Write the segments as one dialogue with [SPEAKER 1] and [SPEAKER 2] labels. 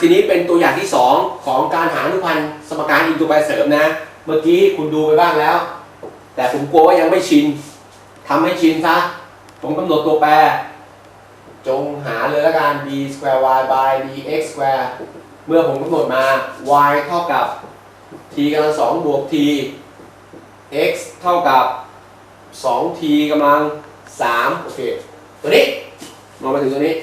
[SPEAKER 1] ทีนี้เป็นตัวอย่างที่ 2 ของการหาอนุพันธ์สมการอินตัวแปรเสริมนะ เมื่อกี้คุณดูไปบ้างแล้ว แต่ผมกลัวว่ายังไม่ชินทำให้ชินซะ ผมกำหนดตัวแปร จงหาเลยละกัน b square y by dx square เมื่อผมกำหนดมา y เท่ากับ t กำลังสองบวก t x เท่ากับ 2t กำลัง3โอเค ตัวนี้มองมาถึงตัวนี้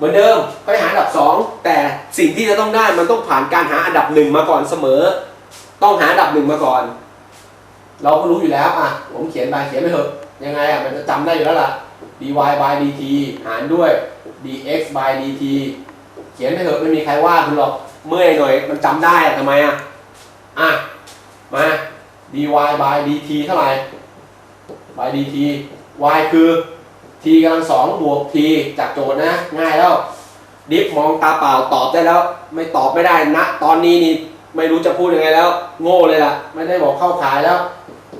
[SPEAKER 1] เหมือนเดิมก็หาอันดับ 2 แต่สิ่งที่จะต้องได้มันต้องผ่านการหาอันดับหนึ่งมาก่อนเสมอ ต้องหาอันดับหนึ่งมาก่อน เราก็รู้อยู่แล้วอะผมเขียนไปเขียนไปเถอะยังไงอะมันจะจำได้อยู่แล้วล่ะ dy by dt หารด้วย dx by dt เขียนไปเถอะไม่มีใครว่าคุณหรอกเมื่อยหน่อยมันจำได้อะทำไมอะอะมา dy by dt เท่าไหร่ by dt y คือ t กำลังสองบวก t จากโจทย์นะ ง่ายแล้ว ดิฟมองตาเปล่าตอบได้แล้ว ไม่ตอบไม่ได้นะ ตอนนี้นี่ไม่รู้จะพูดยังไงแล้ว โง่เลยล่ะ ไม่ได้บอกเข้าขายแล้ว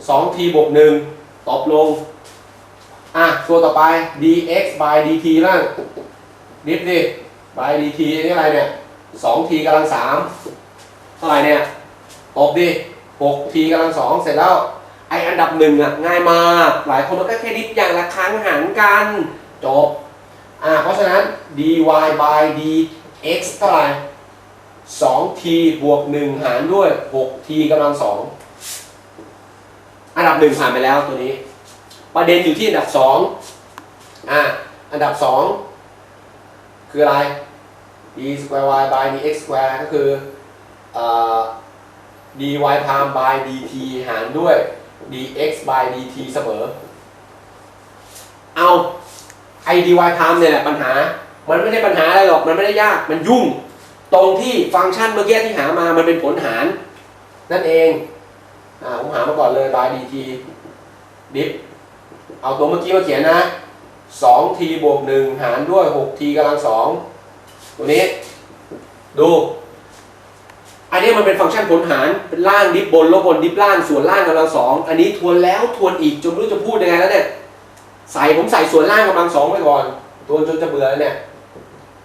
[SPEAKER 1] 2t บวก1ตอบลง อะ ตัวต่อไป dx by dt บ้างดิฟดิ by dt นนี้อะไรเนี่ย 2t กำลัง3เท่าไหร่เนี่ยตบดิ 6t กำลัง2เสร็จแล้ว ไออันดับหนึ่งอะง่ายมากหลายคนมันก็แค่ดิฟอย่างละครั้งหารกันจบอ่าเพราะฉะนั้น dy by dx เท่าไหร่ 2t บวก 1 หารด้วย 6t กำลัง 2 อันดับหนึ่งผ่านไปแล้วตัวนี้ ประเด็นอยู่ที่อันดับ 2 อ่าอันดับ 2 คืออะไร d square y by dx square ก็คืออ่า dy prime by dt หารด้วย dx by dt เสมอ เอาไอ dy prime เนี่ยแหละปัญหา มันไม่ได้ปัญหาอะไรหรอก มันไม่ได้ยาก มันยุ่ง ตรงที่ฟังก์ชันเมื่อกี้ที่หามา มันเป็นผลหาร นั่นเอง อ่า ผมหามาก่อนเลย by dt dip เอาตัวเมื่อกี้มาเขียนนะ 2t บวก 1 หารด้วย 6t กำลัง2ตัวนี้ ดู อันนี้มันเป็นฟังก์ชันผลหารเป็นล่างดิฟบนลบบนดิฟล่างส่วนล่างกำลังสองอันนี้ทวนแล้วทวนอีกจนไม่รู้จะพูดยังไงแล้วเนี่ยใส่ผมใส่ส่วนล่างกำลังสองไปก่อนทวนจนจะเบื่อแล้วเนี่ย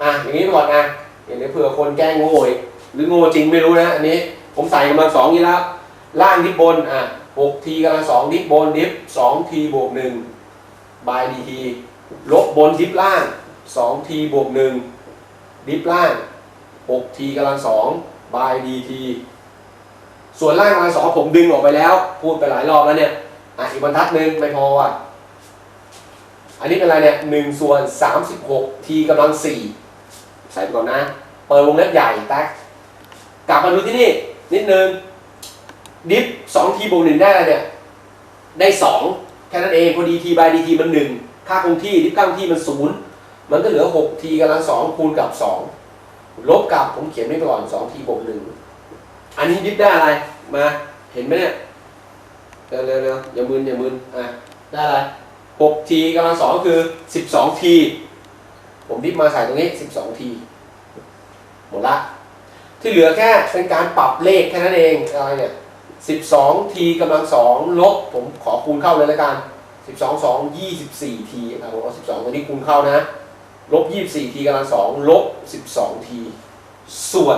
[SPEAKER 1] อะอย่างนี้ไปก่อนนะอย่างนี้เผื่อคนแกล้งโง่อีกหรือโง่จริงไม่รู้นะอันนี้ผมใส่กำลังสองนี้แล้วล่างดิฟบนอะ 6t กำลังสองดิฟบนดิฟ 2t บวก1 by dt ลบบนดิฟล่าง 2t บวก1ดิฟล่าง 6t กำลังสอง by dt ส่วนล่างกำลังสองผมดึงออกไปแล้ว พูดไปหลายรอบแล้วเนี่ยอะอีกบรรทัดหนึ่งไม่พอว่ะ อันนี้เป็นอะไรเนี่ยหนึ่งส่วนสามสิบหก t กำลังสี่ใส่ไปก่อนนะ เปิดวงเล็บใหญ่แท็กกลับมาดูที่นี่ นิดนึง ดิฟสองทีบวกหนึ่งได้อะไรเนี่ย ได้สองแค่นั้นเองพอ dt by dt มันหนึ่งค่าคงที่ดิฟค่างที่มันศูนย์มันก็เหลือหก t กำลังสองคูณกับสอง ลบกับผมเขียนไว้ก่อนสอง t บวกหนึ่งอันนี้ดิฟได้อะไรมา เห็นไหมเนี่ยเร็วเร็วเร็วอย่ามึนอย่ามึนอะได้อะไร 6t กำลังสองคือ 12t ผมดิฟมาใส่ตรงนี้ 12t หมดละที่เหลือแค่เป็นการปรับเลขแค่นั้นเองอะไรเนี่ย 12t กำลังสองลบผมขอคูณเข้าเลยแล้วกัน12 2 24t อะผมเอา12ตัวนี้คูณเข้านะ ลบ 24t กำลังสองลบ 12t ส่วน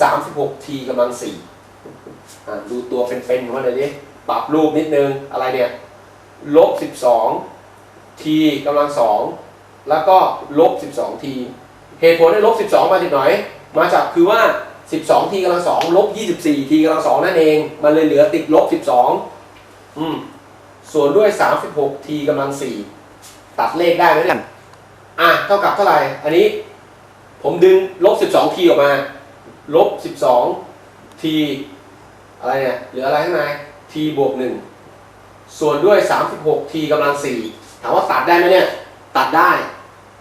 [SPEAKER 1] 36t กำลังสี่อะดูตัวเป็นๆของมันเลยดิปรับรูปนิดนึงอะไรเนี่ยลบ12 t กำลังสองแล้วก็ลบ12 t เหตุผลให้ลบ12 มาจากไหนมาจากคือว่า 12 t กำลังสองลบ24 t กำลังสองนั่นเอง มันเลยเหลือติดลบ12อืมส่วนด้วย 36 t กำลังสี่ตัดเลขได้ไหมเนี่ย อะเท่ากับเท่าไหร่ อันนี้ ผมดึงลบ 12 t ออกมา ลบ 12 t อะไรเนี่ย เหลืออะไรข้างใน t บวก 1 ส่วนด้วย 36 t กำลัง 4 ถามว่าตัดได้ไหมเนี่ย ตัดได้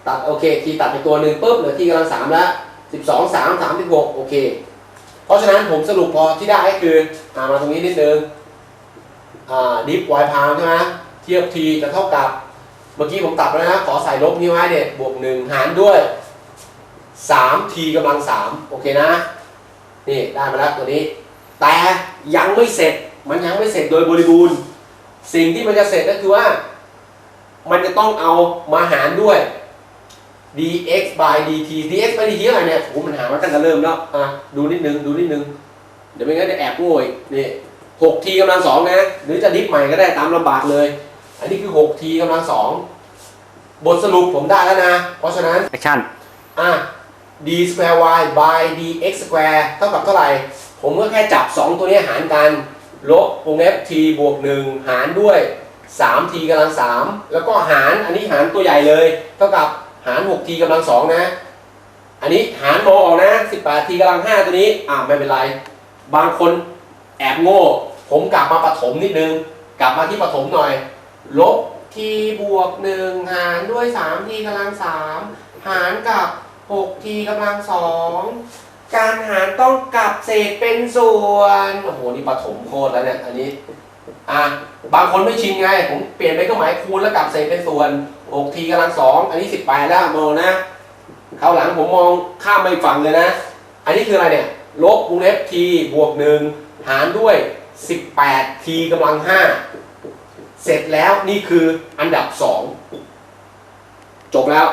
[SPEAKER 1] ตัดโอเค t ตัดไปตัวหนึ่งปุ๊บเหลือ t กำลัง 3 แล้ว 12 3 36 โอเค เพราะฉะนั้นผมสรุปพอที่ได้ก็คืออามาตรงนี้นิดนึงอ่าดิฟ y พาวใช่ไหมเทียบ t จะเท่ากับ เมื่อกี้ผมตัดไว้วนะ ขอใส่ลบนี้ไว้เนี่ยบวก1หารด้วย 3t กำลัง3โอเคนะ นี่ได้มาแล้วตัวนี้ แต่ยังไม่เสร็จมันยังไม่เสร็จโดยบริบูรณ์ สิ่งที่มันจะเสร็จก็คือว่า มันจะต้องเอามาหารด้วย dx by dt dx by dt อะไรเนี่ยโอ้มันหามาตั้งแต่เริ่มแล้วอะดูนิดนึง ดูนิดนึง เดี๋ยวไม่งั้นจะแอบโง่อีกนี่ 6t กำลังสองนะ หรือจะดิฟใหม่ก็ได้ตามลำบากเลย อันนี้คือ 6t กำลังสองบทสรุปผมได้แล้วนะ เพราะฉะนั้น
[SPEAKER 2] แอคชั่น
[SPEAKER 1] อะ d square y by dx square เท่ากับเท่าไหร่ ผมก็แค่จับ 2 ตัวนี้หารกัน ลบวงเล็บ t บวก 1 หารด้วย 3t กำลัง 3 แล้วก็หารอันนี้หารตัวใหญ่เลย เท่ากับหาร 6t กำลัง 2 นะ อันนี้หารโมออกนะ 18t กำลัง 5 ตัวนี้ อ่าไม่เป็นไร บางคนแอบโง่ ผมกลับมาปฐมนิดนึง กลับมาที่ปฐมหน่อย ลบ t บวก1หารด้วย 3t กำลัง3หารกับ 6t กำลัง2การหารต้องกลับเศษเป็นส่วนโอ้โหนี่ปฐมโคตรแล้วเนี่ยอันนี้อะบางคนไม่ชินไงผมเปลี่ยนเป็นเครื่องหมายคูณแล้วกลับเศษเป็นส่วน 6t กำลัง2อันนี้18แล้วมองนะคราวหลังผมมองข้ามไปฝั่งเลยนะ อันนี้คืออะไรเนี่ยลบวงเล็บ t บวก1หารด้วย 18t กำลัง5 เสร็จแล้วนี่คืออันดับสองจบแล้ว